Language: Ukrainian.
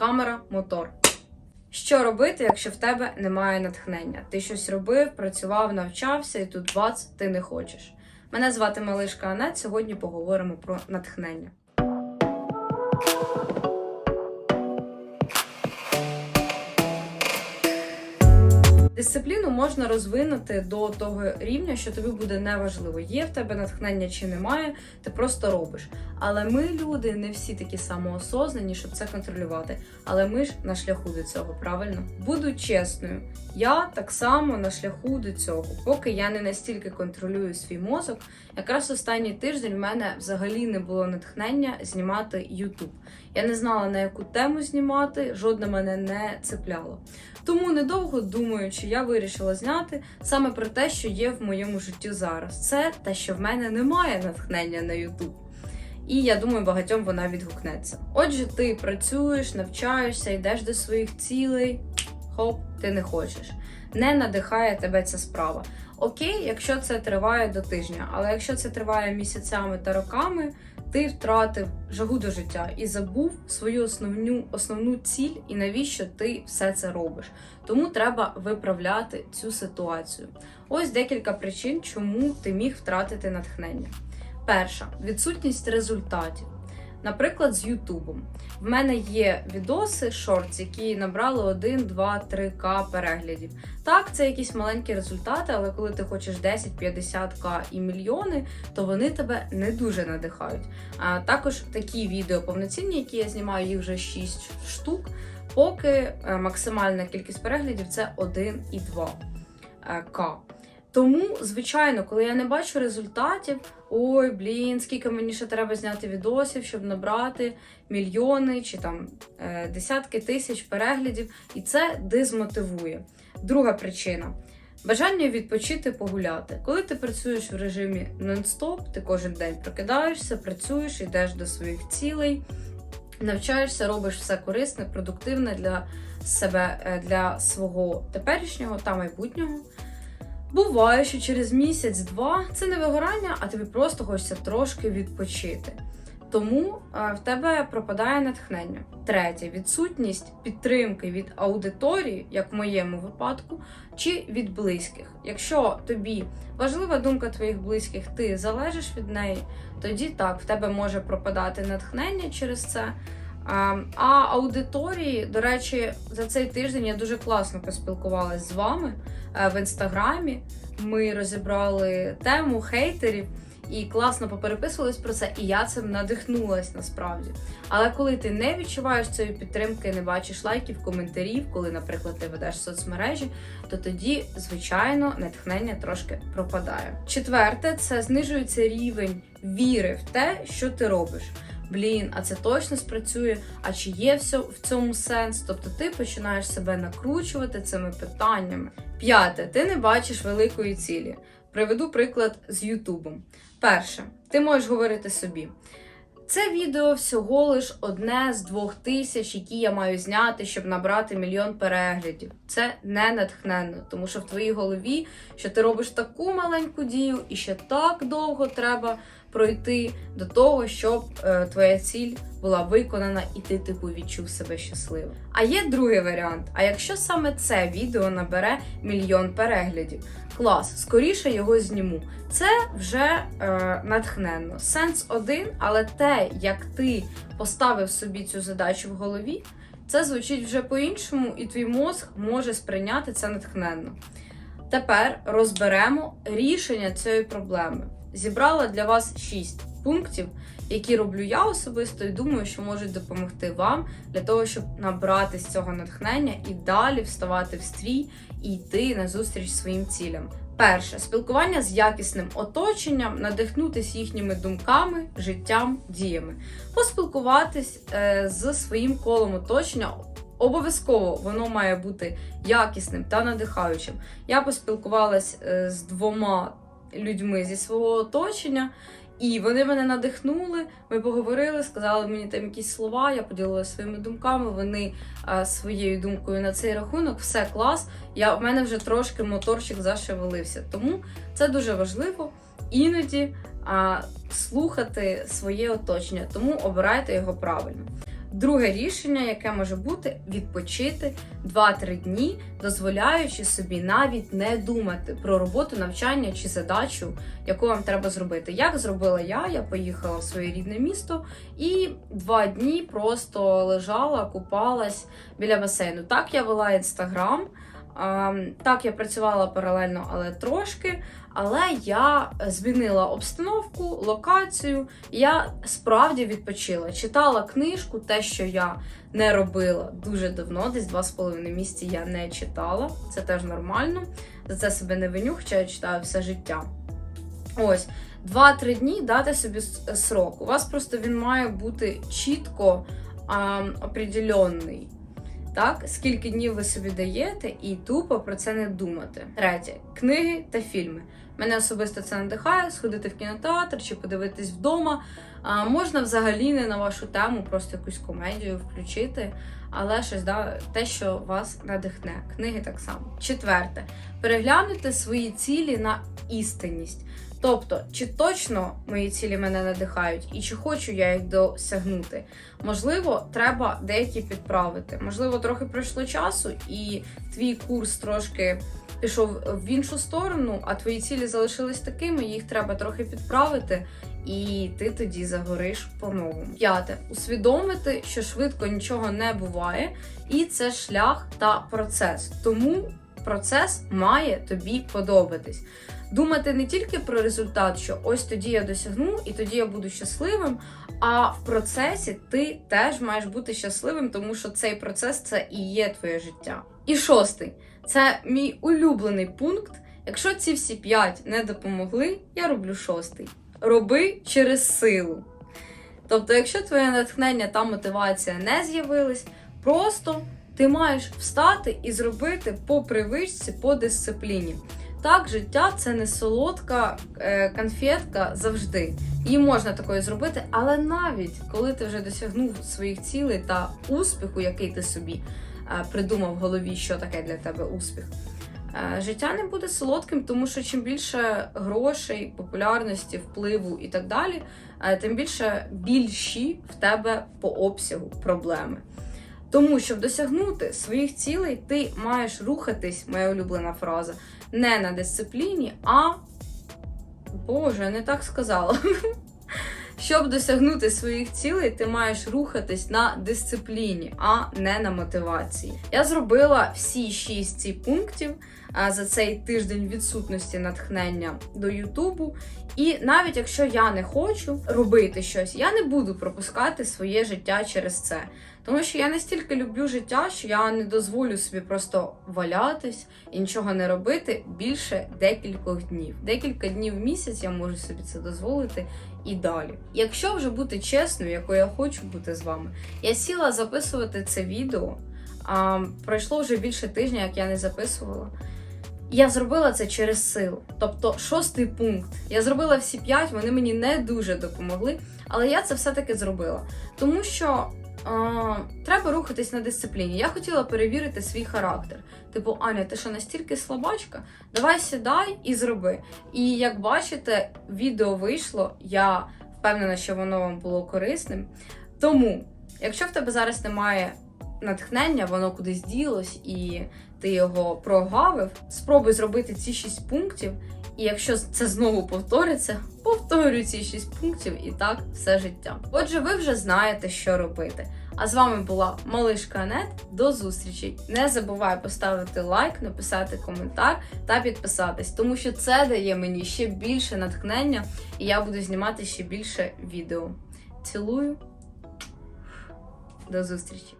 камера, мотор. Що робити, якщо в тебе немає натхнення? Ти щось робив, працював, навчався, і тут бац, ти не хочеш. Мене звати Малишка Анет. Сьогодні поговоримо про натхнення. Дисципліну можна розвинути до того рівня, що тобі буде неважливо, є в тебе натхнення чи немає, ти просто робиш. Але ми, люди, не всі такі самоосознані, щоб це контролювати. Але ми ж на шляху до цього, правильно? Буду чесною, я так само на шляху до цього, поки я не настільки контролюю свій мозок. Якраз останній тиждень в мене взагалі не було натхнення знімати YouTube. Я не знала на яку тему знімати, жодна мене не цепляло. Тому недовго думаючи, я вирішила зняти саме про те, що є в моєму житті зараз. Це те, що в мене немає натхнення на YouTube. І я думаю, багатьом вона відгукнеться. Отже, ти працюєш, навчаєшся, йдеш до своїх цілей. Хоп, ти не хочеш. Не надихає тебе ця справа. Окей, якщо це триває до тижня, але якщо це триває місяцями та роками, ти втратив жагу до життя і забув свою основну, основну ціль і навіщо ти все це робиш. Тому треба виправляти цю ситуацію. Ось декілька причин, чому ти міг втратити натхнення. Перша відсутність результатів. Наприклад, з Ютубом. В мене є відоси, шортс, які набрали 1, 2, 3к переглядів. Так, це якісь маленькі результати, але коли ти хочеш 10, 50к і мільйони, то вони тебе не дуже надихають. А також такі відео повноцінні, які я знімаю, їх вже 6 штук. Поки е, максимальна кількість переглядів це 1,2к. Тому, звичайно, коли я не бачу результатів, ой, блін, скільки мені ще треба зняти відосів, щоб набрати мільйони чи там е, десятки тисяч переглядів, і це дезмотивує. Друга причина. Бажання відпочити, погуляти. Коли ти працюєш в режимі нон-стоп, ти кожен день прокидаєшся, працюєш, йдеш до своїх цілей, навчаєшся, робиш все корисне, продуктивне для себе, е, для свого теперішнього та майбутнього. Буває, що через місяць-два це не вигорання, а тобі просто хочеться трошки відпочити. Тому е, в тебе пропадає натхнення. Третє відсутність підтримки від аудиторії, як в моєму випадку, чи від близьких. Якщо тобі важлива думка твоїх близьких, ти залежиш від неї, тоді так в тебе може пропадати натхнення через це. А, а аудиторії, до речі, за цей тиждень я дуже класно поспілкувалася з вами е, в інстаграмі. Ми розібрали тему хейтерів і класно попереписувались про це, і я цим надихнулась насправді. Але коли ти не відчуваєш цієї підтримки, не бачиш лайків, коментарів, коли, наприклад, ти ведеш соцмережі, то тоді, звичайно, натхнення трошки пропадає. Четверте, це знижується рівень віри в те, що ти робиш. Блін, а це точно спрацює, а чи є все в цьому сенс? Тобто ти починаєш себе накручувати цими питаннями. П'яте, ти не бачиш великої цілі. Приведу приклад з Ютубом. Перше, ти можеш говорити собі. Це відео всього лиш одне з двох тисяч, які я маю зняти, щоб набрати мільйон переглядів. Це не натхненно, тому що в твоїй голові, що ти робиш таку маленьку дію, і ще так довго треба пройти до того, щоб е, твоя ціль була виконана, і ти типу відчув себе щасливим. А є другий варіант. А якщо саме це відео набере мільйон переглядів, клас, скоріше його зніму. Це вже е, натхненно. Сенс один, але те, як ти поставив собі цю задачу в голові, це звучить вже по-іншому, і твій мозг може сприйняти це натхненно. Тепер розберемо рішення цієї проблеми. Зібрала для вас 6 пунктів, які роблю я особисто, і думаю, що можуть допомогти вам для того, щоб набрати з цього натхнення і далі вставати в стрій і йти на зустріч своїм цілям. Перше спілкування з якісним оточенням, надихнутися їхніми думками, життям, діями, поспілкуватись е, з своїм колом оточення. Обов'язково воно має бути якісним та надихаючим. Я поспілкувалась е, з двома людьми зі свого оточення, і вони мене надихнули. Ми поговорили, сказали мені там якісь слова. Я поділилася своїми думками. Вони а, своєю думкою на цей рахунок, все клас. Я в мене вже трошки моторчик зашевелився. Тому це дуже важливо іноді а, слухати своє оточення, тому обирайте його правильно. Друге рішення, яке може бути відпочити 2-3 дні, дозволяючи собі навіть не думати про роботу, навчання чи задачу, яку вам треба зробити. Як зробила я? Я поїхала в своє рідне місто і два дні просто лежала, купалась біля басейну. Так я вела інстаграм. А, Так, я працювала паралельно, але трошки. Але я змінила обстановку, локацію. Я справді відпочила. Читала книжку, те, що я не робила дуже давно, десь два з половиною місяці я не читала. Це теж нормально. За це себе не виню, хоча я читаю все життя. Ось. 2-3 дні дати собі срок. У вас просто він має бути чітко а, определенний. Так, скільки днів ви собі даєте, і тупо про це не думати. Третє книги та фільми. Мене особисто це надихає сходити в кінотеатр чи подивитись вдома. А, можна взагалі не на вашу тему, просто якусь комедію включити, але щось да, те, що вас надихне. Книги так само. Четверте, переглянути свої цілі на істинність. Тобто, чи точно мої цілі мене надихають, і чи хочу я їх досягнути? Можливо, треба деякі підправити. Можливо, трохи пройшло часу, і твій курс трошки пішов в іншу сторону, а твої цілі залишились такими, їх треба трохи підправити, і ти тоді загориш по-новому. П'яте усвідомити, що швидко нічого не буває, і це шлях та процес. Тому процес має тобі подобатись. Думати не тільки про результат, що ось тоді я досягну, і тоді я буду щасливим. А в процесі ти теж маєш бути щасливим, тому що цей процес це і є твоє життя. І шостий це мій улюблений пункт. Якщо ці всі п'ять не допомогли, я роблю шостий. Роби через силу. Тобто, якщо твоє натхнення та мотивація не з'явились, просто ти маєш встати і зробити по привичці, по дисципліні. Так, життя це не солодка е, конфетка завжди. Її можна такою зробити, але навіть коли ти вже досягнув своїх цілей та успіху, який ти собі е, придумав в голові, що таке для тебе успіх, е, життя не буде солодким, тому що чим більше грошей, популярності, впливу і так далі, тим більше більші в тебе по обсягу проблеми. Тому, щоб досягнути своїх цілей, ти маєш рухатись, моя улюблена фраза, не на дисципліні, а. Боже, не так сказала. Щоб досягнути своїх цілей, ти маєш рухатись на дисципліні, а не на мотивації. Я зробила всі шість пунктів за цей тиждень відсутності натхнення до Ютубу. І навіть якщо я не хочу робити щось, я не буду пропускати своє життя через це. Тому що я настільки люблю життя, що я не дозволю собі просто валятись і нічого не робити більше декількох днів. Декілька днів в місяць я можу собі це дозволити і далі. Якщо вже бути чесною, якою я хочу бути з вами, я сіла записувати це відео. А, пройшло вже більше тижня, як я не записувала. Я зробила це через силу. Тобто, шостий пункт. Я зробила всі п'ять, вони мені не дуже допомогли, але я це все-таки зробила. Тому що треба рухатись на дисципліні. Я хотіла перевірити свій характер. Типу, Аня, ти що настільки слабачка? Давай сідай і зроби. І як бачите, відео вийшло. Я впевнена, що воно вам було корисним. Тому, якщо в тебе зараз немає натхнення, воно кудись ділось, і ти його прогавив, спробуй зробити ці шість пунктів. І якщо це знову повториться, повторюй ці шість пунктів і так все життя. Отже, ви вже знаєте, що робити. А з вами була Малишка Анет. До зустрічі! Не забувай поставити лайк, написати коментар та підписатись, тому що це дає мені ще більше натхнення, і я буду знімати ще більше відео. Цілую. До зустрічі!